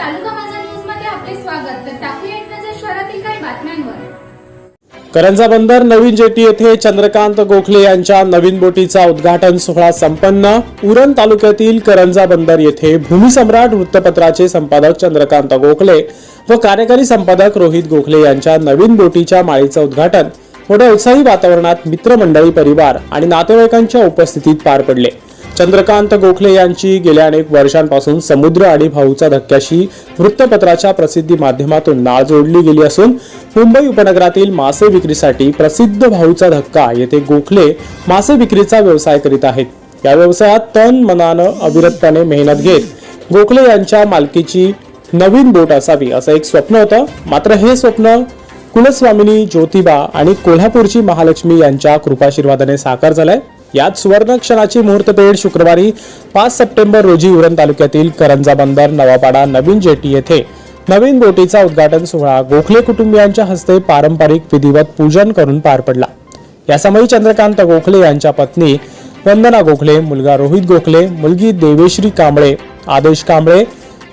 तालुका माझा न्यूजमध्ये आपले स्वागत. तर टाकूया एक नजर शहरातील काही बातम्यांवर. करंजा बंदर नवीन जेटी येथे चंद्रकांत गोखले यांच्या नवीन बोटीचा उद्घाटन सोहळा संपन्न. उरण तालुक्यातील करंजा बंदर येथे भूमिसम्राट वृत्तपत्राचे संपादक चंद्रकांत गोखले व कार्यकारी संपादक रोहित गोखले यांच्या नवीन बोटीच्या माळीचं उद्घाटन. मोठ्या उत्साही वातावरणात मित्रमंडळी परिवार आणि नातेवाईकांच्या उपस्थितीत पार पडले. चंद्रकांत गोखले यांची गेल्या अनेक वर्षांपासून समुद्र आणि भाऊचा धक्क्याशी वृत्तपत्राच्या प्रसिद्धी माध्यमातून नाळ जोडली गेली असून मुंबई उपनगरातील मासे विक्रीसाठी प्रसिद्ध भाऊचा धक्का येथे गोखले मासे विक्रीचा व्यवसाय करीत आहेत. या व्यवसायात तन मनानं अविरतपणे मेहनत घेत गोखले यांच्या मालकीची नवीन बोट असावी असं एक स्वप्न होतं. मात्र हे स्वप्न कुलस्वामिनी ज्योतिबा आणि कोल्हापूरची महालक्ष्मी यांच्या कृपाशीर्वादाने साकार झालंय. यात सुवर्ण क्षणाची मुहूर्तपेढ शुक्रवारी पाच सप्टेंबर रोजी उरण तालुक्यातील करंजा बंदर नवापाडा नवीन जेटी येथे नवीन बोटीचा उद्घाटन सोहळा गोखले कुटुंबियांच्या हस्ते पारंपरिक विधिवत पूजन करून पार पडला. यासमयी चंद्रकांत गोखले यांच्या पत्नी वंदना गोखले मुलगा रोहित गोखले मुलगी देवेश्री कांबळे आदेश कांबळे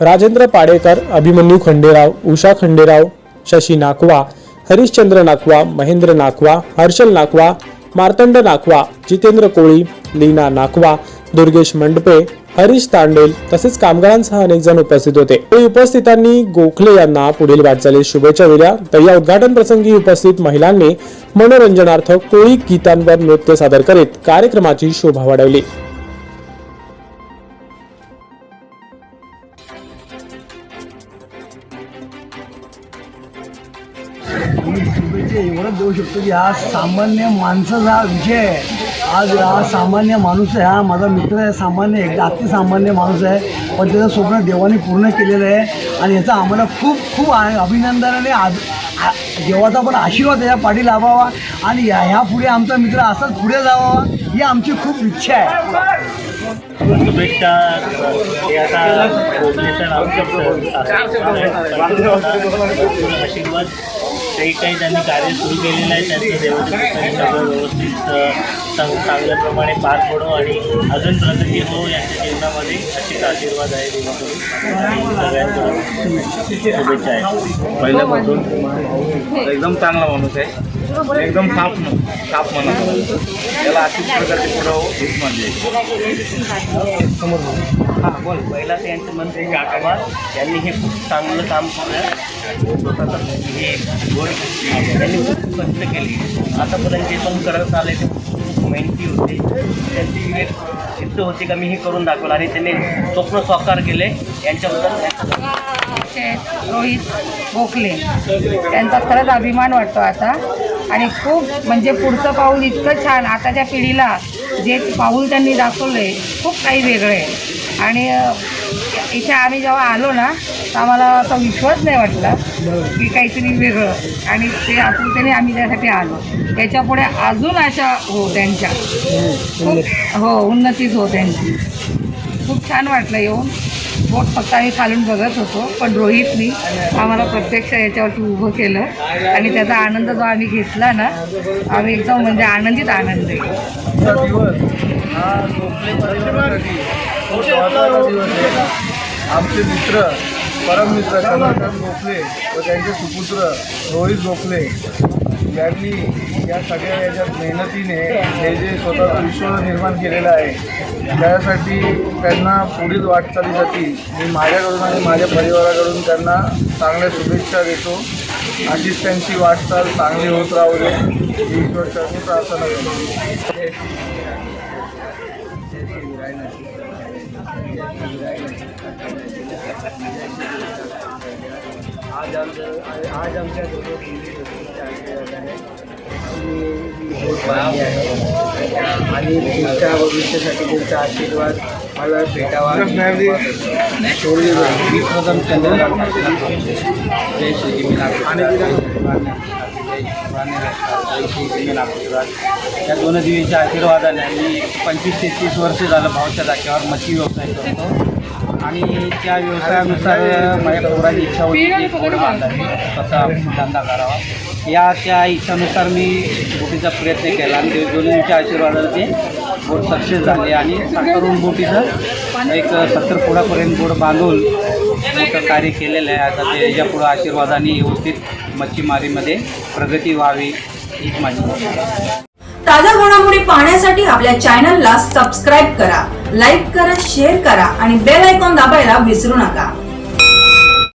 राजेंद्र पाडेकर अभिमन्यू खंडेराव उषा खंडेराव शशी नाकवा हरिश्चंद्र नाकवा महेंद्र नाकवा हर्षल नाकवा मार्तंड नाखवा जितेंद्र कोळी लीना नाखवा दुर्गेश मंडपे हरीश तांडेल तसेच कामगारांसह अनेक जण उपस्थित होते. उपस्थितांनी गोखले यांना पुढील वाटचालीस शुभेच्छा दिल्या. तर या उद्घाटन प्रसंगी उपस्थित महिलांनी मनोरंजनार्थ कोळी गीतांवर नृत्य सादर करीत कार्यक्रमाची शोभा वाढवली. मी शुभेच्छा एवढंच देऊ शकतो की हा सामान्य माणसाचा हा विषय आहे. आज हा सामान्य माणूस आहे हा माझा मित्र आहे सामान्य एक अतिसामान्य माणूस आहे. पण त्याचं स्वप्न देवाने पूर्ण केलेलं आहे आणि याचा आम्हाला खूप खूप अभिनंदन अभिनंदनाने आज आ- देवाचा पण आशीर्वाद याच्या पाठी लाभावा आणि या ह्या पुढे आमचा मित्र असाच पुढे जावा ही आमची खूप इच्छा आहे. शुभेच्छा. हे आता भोगलेचं नाव आशीर्वाद. काही काही त्यांनी कार्य सुरू केलेलं आहे त्यांचं देवाच्या सगळं व्यवस्थित चांग चांगल्याप्रमाणे पार पडो आणि अजून प्रगती हो यांच्या जीवनामध्ये अशीच आशीर्वाद आहे सगळ्यांकडून शुभेच्छा आहे. पहिल्यापासून. एकदम चांगला माणूस आहे. एकदम साफ साफ माणूस त्याला अशीच प्रकारचे पुढं हीच म्हणजे हां बोल. पहिला ते यांचं मंत्री काकाबा यांनी हे खूप चांगलं काम केलं. स्वतःचं हे गोड त्यांनी खूप कष्ट केले. आतापर्यंत जे पण करत आले ते खूप मेहनती होते. त्यांची सिद्ध होते होती का मी हे करून दाखवलं आणि त्यांनी स्वप्न साकार केले यांच्याबद्दल. रोहित गोखले. त्यांचा खरंच अभिमान वाटतो आता. आणि खूप म्हणजे पुढचं पाऊल इतकं छान आताच्या पिढीला जे पाऊल त्यांनी दाखवले खूप काही वेगळं आहे. आणि इथे आम्ही जेव्हा आलो ना तर आम्हाला असा विश्वास नाही वाटला. की काहीतरी वेगळं. आणि ते आतुरतेने आम्ही त्यासाठी आलो. त्याच्यापुढे अजून अशा हो त्यांच्या. खूप हो उन्नतीच हो त्यांची. खूप छान वाटलं येऊन. बोट फक्त आम्ही खालून बघत होतो पण रोहितनी आम्हाला प्रत्यक्ष याच्यावरती उभं केलं. आणि त्याचा आनंद जो आम्ही घेतला ना आम्ही एकदम म्हणजे आनंदित आनंद आहे. आमचे मित्र परममित्र चंद्रकांत गोखले व त्यांचे सुपुत्र रोहित गोखले यांनी या सगळ्या याच्यात मेहनतीने हे जे स्वतःचं विश्व निर्माण केलेलं आहे त्यासाठी त्यांना पुढील वाटचालीसाठी मी माझ्याकडून आणि माझ्या परिवाराकडून त्यांना चांगल्या शुभेच्छा देतो. अशीच त्यांची वाटचाल चांगली होत राहू दे. ईश्वर प्रार्थना करतो. आज आमचं आज आमच्या आणि पुढच्या भविष्यासाठी त्यांचा आशीर्वाद मला भेटावा थोडी मी या दोन दिवसाच्या आशीर्वादाने मी पंचवीस ते तीस वर्ष झालं भावच्या जागेवर मच्छी व्यवसाय करतो. आणि त्या व्यवसायानुसार माझ्या पोराची इच्छा होती की थोडं स्वतः धंदा करावा. या त्या इच्छानुसार मी बोटीचा प्रयत्न केला आणि ते दोन्हीच्या आशीर्वादाने ते बोट सक्सेस झाले आणि साखरून बोटीचं एक सत्तर फुटापर्यंत बोट बांधून मोठं कार्य केलेलं आहे. आता ते याच्या पुढं आशीर्वादाने व्यवस्थित मच्छीमारीमध्ये प्रगती व्हावी हीच माझी ताज्या घडामोडी पाहण्यासाठी आपल्या चॅनलला सबस्क्राईब करा लाईक करा शेअर करा आणि बेल आयकॉन दाबायला विसरू नका.